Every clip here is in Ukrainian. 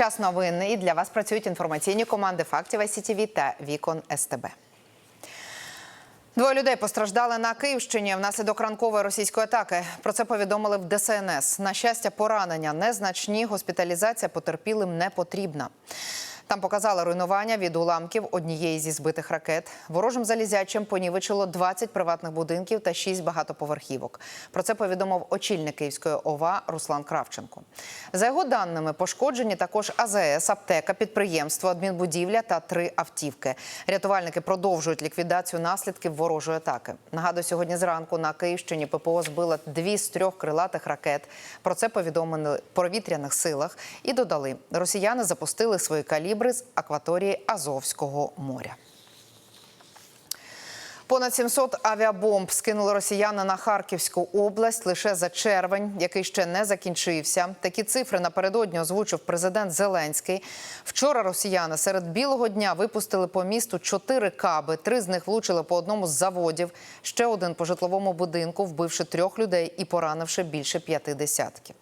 Час новин і для вас працюють інформаційні команди фактів ICTV та Вікон СТБ. Двоє людей постраждали на Київщині внаслідок ранкової російської атаки. Про це повідомили в ДСНС. На щастя, поранення незначні. Госпіталізація потерпілим не потрібна. Там показали руйнування від уламків однієї зі збитих ракет. Ворожим залізячим понівечило 20 приватних будинків та 6 багатоповерхівок. Про це повідомив очільник Київської ОВА Руслан Кравченко. За його даними, пошкоджені також АЗС, аптека, підприємство, адмінбудівля та три автівки. Рятувальники продовжують ліквідацію наслідків ворожої атаки. Нагадую, сьогодні зранку на Київщині ППО збила дві з трьох крилатих ракет. Про це повідомили повітряних силах і додали, росіяни запустили свої калібри з акваторії Азовського моря. Понад 700 авіабомб скинули росіяни на Харківську область лише за червень, який ще не закінчився. Такі цифри напередодні озвучив президент Зеленський. Вчора росіяни серед білого дня випустили по місту чотири каби. Три з них влучили по одному з заводів. Ще один по житловому будинку, вбивши трьох людей і поранивши більше п'яти десятків.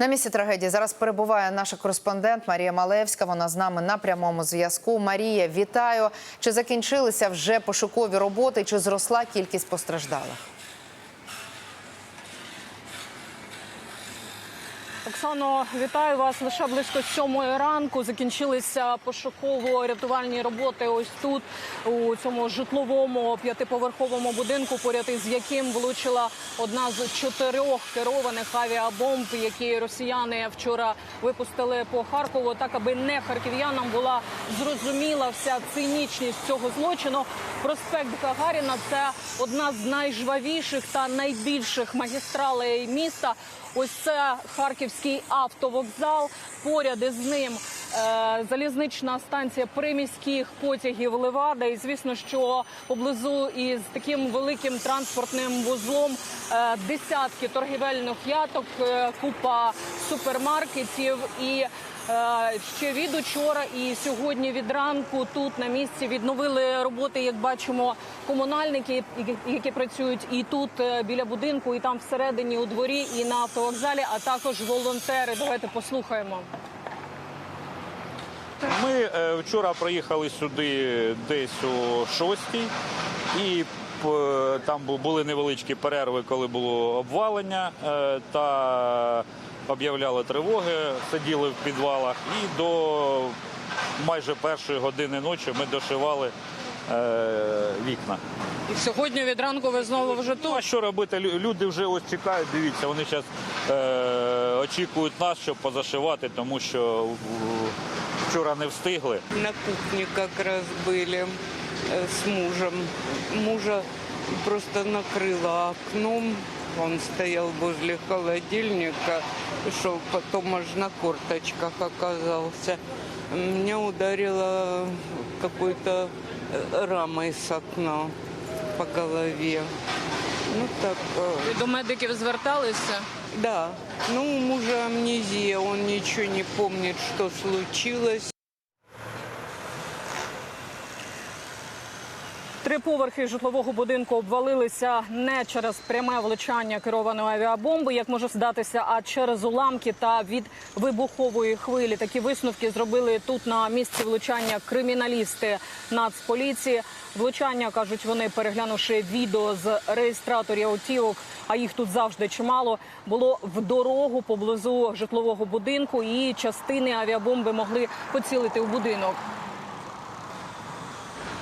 На місці трагедії зараз перебуває наша кореспондент Марія Малевська. Вона з нами на прямому зв'язку. Марія, вітаю. Чи закінчилися вже пошукові роботи? Чи зросла кількість постраждалих? Оксано, вітаю вас. Лише близько сьомої ранку закінчилися пошуково-рятувальні роботи. Ось тут у цьому житловому п'ятиповерховому будинку, поряд із яким влучила одна з чотирьох керованих авіабомб, які росіяни вчора випустили по Харкову, так аби не харків'янам була зрозуміла вся цинічність цього злочину. Проспект Гагаріна це одна з найжвавіших та найбільших магістралей міста. Ось це харківський автовокзал. Поряд із ним е, залізнична станція приміських потягів Левада. І звісно, що поблизу із таким великим транспортним вузлом е, десятки торгівельних яток, е, купа супермаркетів і. Е, Ще від учора і сьогодні від ранку тут на місці відновили роботи, як бачимо, комунальники, які- працюють і тут е, біля будинку, і там всередині у дворі, і на автовокзалі, а також волонтери. Давайте послухаємо. Ми е, вчора приїхали сюди десь о 6 і там були невеличкі перерви, коли було обвалення та об'являли тривоги, сиділи в підвалах і до майже першої години ночі ми дошивали е, вікна. І сьогодні від ранку ви знову вже Ну а тут. що робити? Лю- Люди вже ось чекають, дивіться, вони зараз е, очікують нас, щоб позашивати, тому що е, вчора не встигли. На кухне как раз были э, с мужем. Мужа просто накрыло окном. Он стоял возле холодильника, шел потом аж на корточках оказался. Меня ударило какой-то э, рамой с окна по голове. Ну так, э, До медиків зверталися. да. Ну, у мужа амнезия, он ничего не помнит, что случилось. Поверхи житлового будинку обвалилися не через пряме влучання керованої авіабомби, як може здатися, а через уламки та від вибухової хвилі. Такі висновки зробили тут на місці влучання криміналісти Нацполіції. Влучання кажуть вони, переглянувши відео з реєстраторів автівок, а їх тут завжди чимало. Було в дорогу поблизу житлового будинку, і частини авіабомби могли поцілити у будинок.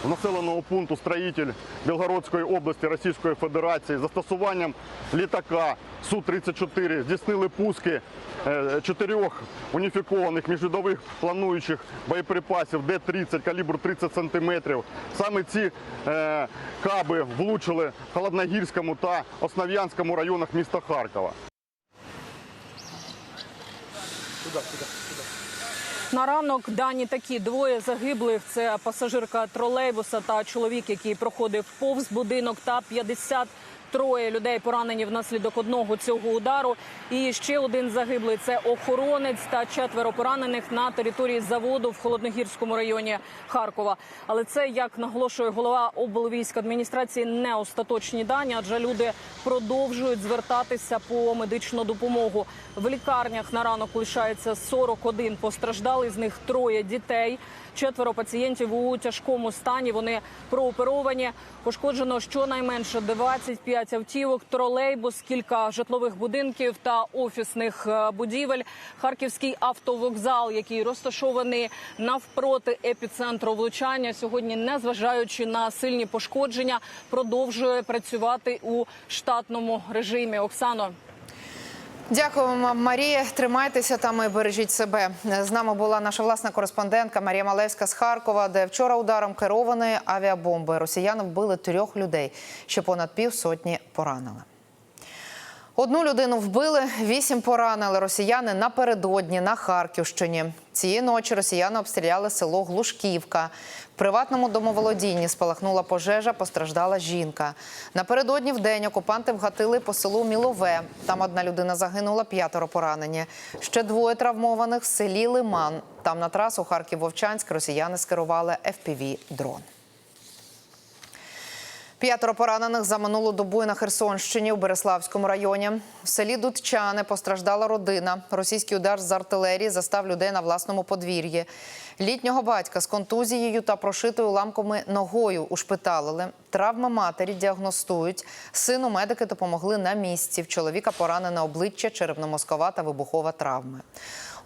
Населеного пункту строїтель Білгородської області Російської Федерації застосуванням літака Су-34 здійснили пуски е, чотирьох уніфікованих міжвідових плануючих боєприпасів Д-30 калібру 30 см. Саме ці е, каби влучили в Холодногірському та Основ'янському районах міста Харкова. На ранок дані такі двоє загиблих. Це пасажирка тролейбуса та чоловік, який проходив повз будинок, та Троє людей поранені внаслідок одного цього удару. І ще один загиблий це охоронець та четверо поранених на території заводу в холодногірському районі Харкова. Але це, як наголошує голова облвійськадміністрації, не остаточні дані, адже люди продовжують звертатися по медичну допомогу. В лікарнях на ранок лишається 41 постраждалий, з них троє дітей. Четверо пацієнтів у тяжкому стані. Вони прооперовані. Пошкоджено щонайменше 25 автівок, тролейбус, кілька житлових будинків та офісних е, будівель. Харківський автовокзал, який розташований навпроти епіцентру влучання, сьогодні, незважаючи на сильні пошкодження, продовжує працювати у штатному режимі. Оксано. Дякуємо, вам, Марія. Тримайтеся там і бережіть себе. З нами була наша власна кореспондентка Марія Малевська з Харкова, де вчора ударом керованої авіабомби росіяни вбили трьох людей, ще понад півсотні поранили. Одну людину вбили, вісім поранили росіяни напередодні на Харківщині. Цієї ночі росіяни обстріляли село Глушківка. В приватному домоволодінні спалахнула пожежа, постраждала жінка. Напередодні в день окупанти вгатили по селу Мілове. Там одна людина загинула, п'ятеро поранені. Ще двоє травмованих в селі Лиман. Там на трасу Харків-Вовчанськ росіяни скерували FPV-дрон. П'ятеро поранених за минулу добу на Херсонщині у Береславському районі. В селі Дудчани постраждала родина. Російський удар з артилерії застав людей на власному подвір'ї. Літнього батька з контузією та прошитою ламками ногою ушпиталили. Травми матері діагностують. Сину медики допомогли на місці. В чоловіка поранене обличчя, черепно-мозкова та вибухова травми.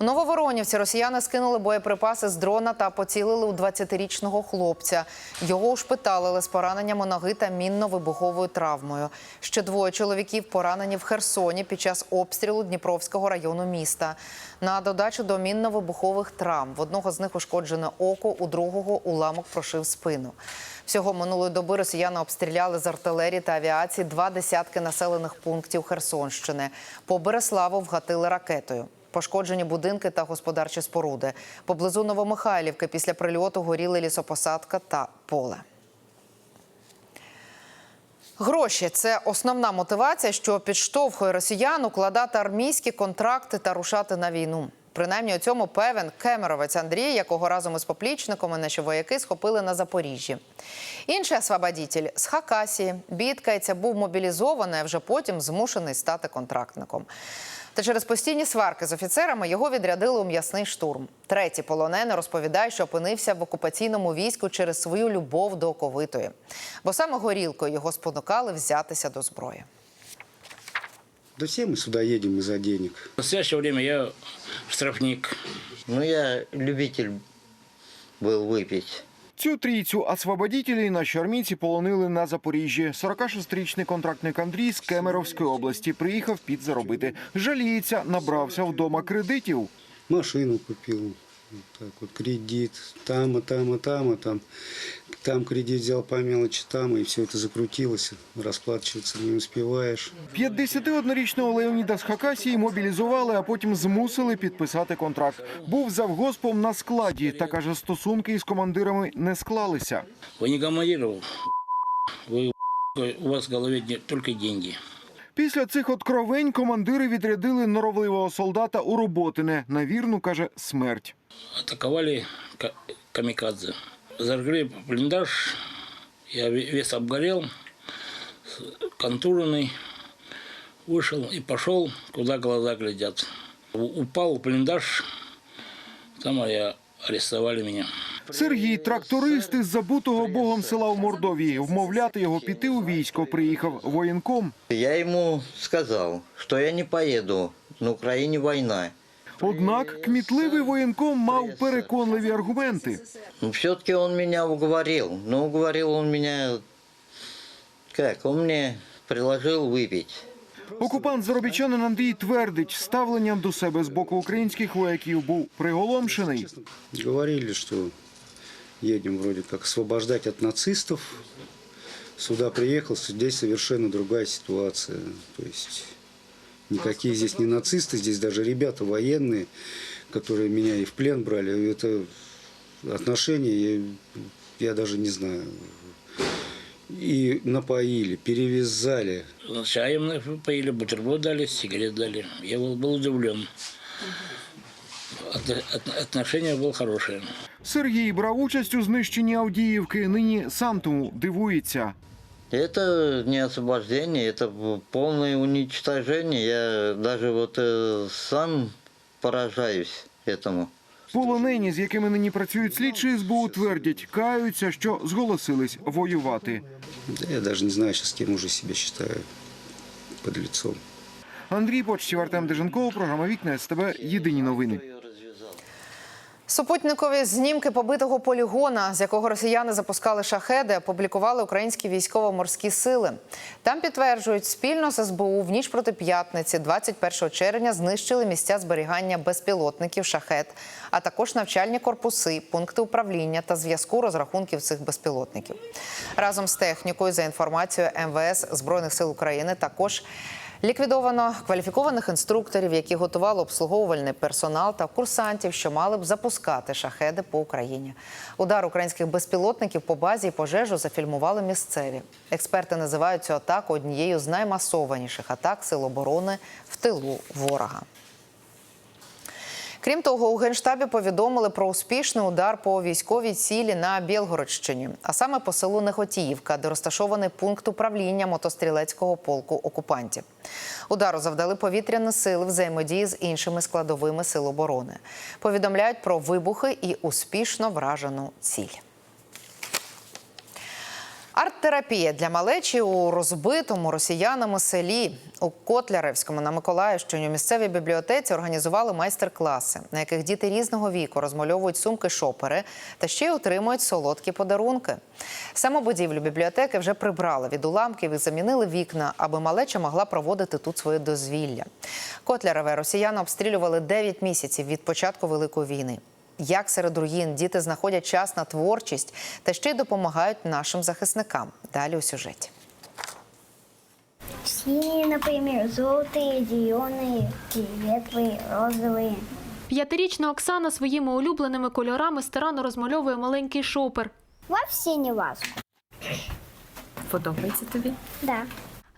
У Нововоронівці росіяни скинули боєприпаси з дрона та поцілили у 20-річного хлопця. Його ушпиталили з пораненнями ноги та мінно-вибуховою травмою. Ще двоє чоловіків поранені в Херсоні під час обстрілу Дніпровського району міста. На додачу до мінно-вибухових травм в одного з них ушкоджене око, у другого уламок прошив спину. Всього минулої доби росіяни обстріляли з артилерії та авіації два десятки населених пунктів Херсонщини. По Береславу вгатили ракетою. Пошкоджені будинки та господарчі споруди. Поблизу Новомихайлівки після прильоту горіли лісопосадка та поле. Гроші це основна мотивація, що підштовхує росіян укладати армійські контракти та рушати на війну. Принаймні у цьому певен кемеровець Андрій, якого разом із поплічниками наші вояки схопили на Запоріжжі. Інший освободітель з Хакасії бідкається, був мобілізований, а вже потім змушений стати контрактником. Та через постійні сварки з офіцерами його відрядили у м'ясний штурм. Третій полонений розповідає, що опинився в окупаційному війську через свою любов до оковитої. Бо саме горілкою його спонукали взятися до зброї. Да все мы сюда едем из-за денег. В настоящее время я штрафник. Ну, я любитель был выпить. Цю трійцю освободітелі наші армійці полонили на Запоріжжі. 46-річний контрактник Андрій з Кемеровської області приїхав підзаробити. Жаліється, набрався вдома кредитів. Машину купил, вот так вот кредит, там, а там, а там, а там. Там кредит взял по мелочи, там, и все это закрутилось. Расплачиваться не успеваешь. 51-річного Леоніда з Хакасії мобілізували, а потім змусили підписати контракт. Був завгоспом на складі та каже, стосунки із командирами не склалися. Вы не командир, вы, у вас в голове де- только деньги. Після цих откровень командири відрядили норовливого солдата у роботине на вірну каже смерть. Атаковали ка- камикадзе. Зажгли блиндаж, я ве- весь обгорел, контуженный. Вышел и пошел, куда глаза глядят. У- Упал в блиндаж, там и арестовали меня. Сергій, тракторист із забутого богом села в Мордовії. Вмовляти його піти у військо приїхав воєнком. Я ему сказал, что я не поеду, на Украине война. Однак кмітливий воєнком мав переконливі аргументи. Все-таки он меня уговорил. Но уговорил он меня... Как? Он мне предложил выпить. Окупант заробітчанин Андрій твердить, ставленням до себе з боку українських вояків був приголомшений. Говорили, что едем вроде как освобождать от нацистов. Сюда приехал, здесь совершенно другая ситуация. То есть никакие здесь не нацисты, здесь даже ребята военные, которые меня и в плен брали. Это отношения, я, я даже не знаю. и напоили, перевязали. Чаем поили, бутерброд дали, сигарет дали. Я был, был удивлен. От- от- отношение было хорошее. Сергій брав участь у знищенні Авдіївки. Нині сам тому дивується. Это не освобождение, это полное уничтожение. Я даже вот э, сам поражаюсь этому. Полонені, з якими нині працюють слідчі СБУ, твердять, каються, що зголосились воювати. Да я даже не знаю сейчас, кем уже себя считаю под лицом. Андрій Почтів, Артем Деженков, програма Вікна СТБ. Єдині новини. Супутникові знімки побитого полігона, з якого росіяни запускали шахеди, опублікували українські військово-морські сили. Там підтверджують, спільно з СБУ в ніч проти п'ятниці, 21 червня, знищили місця зберігання безпілотників шахет, а також навчальні корпуси, пункти управління та зв'язку розрахунків цих безпілотників. Разом з технікою, за інформацією МВС Збройних сил України, також Ліквідовано кваліфікованих інструкторів, які готували обслуговувальний персонал та курсантів, що мали б запускати шахеди по Україні. Удар українських безпілотників по базі і пожежу зафільмували місцеві. Експерти називають цю атаку однією з наймасованіших атак сил оборони в тилу ворога. Крім того, у генштабі повідомили про успішний удар по військовій цілі на Білгородщині, а саме по селу Нехотіївка, де розташований пункт управління мотострілецького полку окупантів. Удару завдали повітряні сили взаємодії з іншими складовими сил оборони. Повідомляють про вибухи і успішно вражену ціль. Арт-терапія для малечі у розбитому росіянами селі у Котляревському на Миколаївщині у місцевій бібліотеці організували майстер-класи, на яких діти різного віку розмальовують сумки-шопери та ще й отримують солодкі подарунки. Саму будівлю бібліотеки вже прибрали від уламків і замінили вікна, аби малеча могла проводити тут своє дозвілля. Котляреве росіяни обстрілювали 9 місяців від початку великої війни Як серед руїн діти знаходять час на творчість та ще й допомагають нашим захисникам. Далі у сюжеті. Синие, например, желтые, зеленые, фиолетовые, розовые. П'ятирічна Оксана своїми улюбленими кольорами старанно розмальовує маленький шопер. Во синий ласку. Подобається тобі? Да.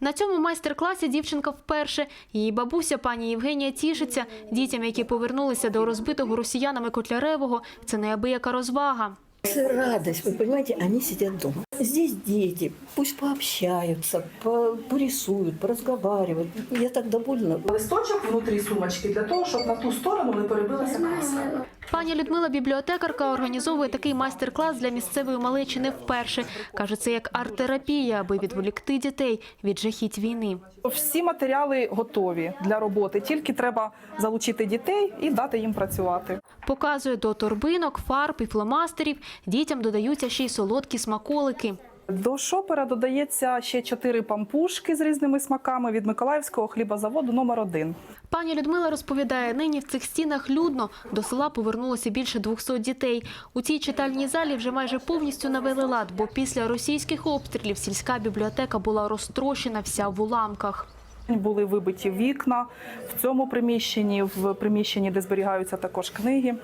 На цьому майстер-класі дівчинка вперше. Її бабуся, пані Євгенія, тішиться дітям, які повернулися до розбитого росіянами Котляревого. Це неабияка розвага. Это радость, вы понимаете, они сидят дома. Здесь дети, пусть пообщаются, по- порисуют, поразговаривают. Я так довольна. листочок внутрі сумочки для того, щоб на ту сторону не перебилася краска. Пані Людмила, бібліотекарка, організовує такий майстер-клас для місцевої малечі не вперше. Каже, це як арт-терапія, аби відволікти дітей від жахіть війни. Всі матеріали готові для роботи, тільки треба залучити дітей і дати їм працювати. Показує до торбинок, фарб і фломастерів. Дітям додаються ще й солодкі смаколики. До шопера додається ще чотири пампушки з різними смаками від Миколаївського хлібозаводу номер 1 Пані Людмила розповідає, нині в цих стінах людно. До села повернулося більше 200 дітей. У цій читальній залі вже майже повністю навели лад, бо після російських обстрілів сільська бібліотека була розтрощена вся в уламках. Були вибиті вікна в цьому приміщенні, в приміщенні, де зберігаються також книги.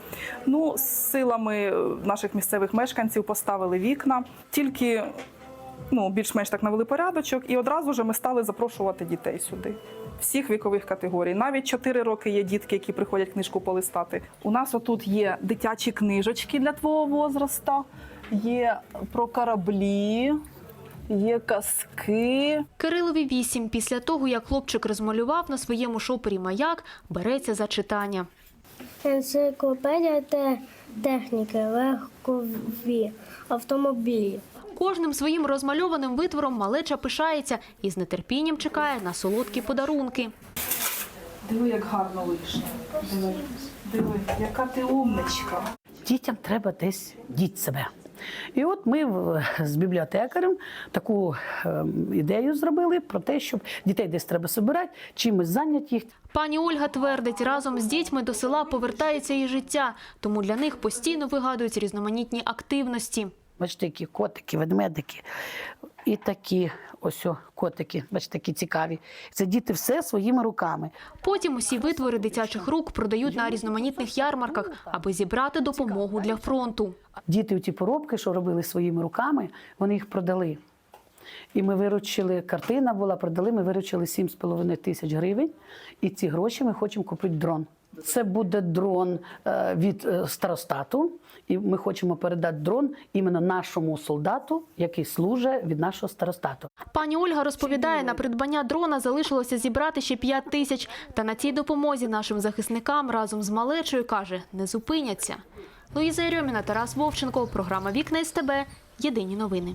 Ну, з силами наших місцевих мешканців поставили вікна. Тільки ну, більш-менш так навели порядочок, і одразу ж ми стали запрошувати дітей сюди. Всіх вікових категорій. Навіть 4 роки є дітки, які приходять книжку полистати. У нас отут є дитячі книжечки для твого возраста, є про кораблі, є казки. Кирилові вісім. Після того, як хлопчик розмалював на своєму шопері маяк, береться за читання. Енциклопедія те техніки, легкові, автомобілі. Кожним своїм розмальованим витвором малеча пишається і з нетерпінням чекає на солодкі подарунки. Диви, як гарно вийшло. Диви, диви, яка ти умничка. Дітям треба десь діть себе. І от ми з бібліотекарем таку ем, ідею зробили про те, щоб дітей десь треба збирати, чимось зайняти їх. Пані Ольга твердить, разом з дітьми до села повертається і життя, тому для них постійно вигадують різноманітні активності. Бачите, які котики, ведмедики і такі ось о, котики, бачите, такі цікаві. Це діти все своїми руками. Потім усі витвори дитячих рук продають на різноманітних ярмарках, аби зібрати допомогу для фронту. Діти у ті поробки, що робили своїми руками, вони їх продали. І ми виручили, картина була, продали, ми виручили 7,5 тисяч гривень. І ці гроші ми хочемо купити дрон. Це буде дрон е, від е, старостату, і ми хочемо передати дрон іменно нашому солдату, який служить від нашого старостату. Пані Ольга розповідає, на придбання дрона залишилося зібрати ще 5 тисяч. Та на цій допомозі нашим захисникам разом з малечою, каже, не зупиняться. Луїза Єрьоміна, Тарас Вовченко, програма «Вікна СТБ». Єдині новини.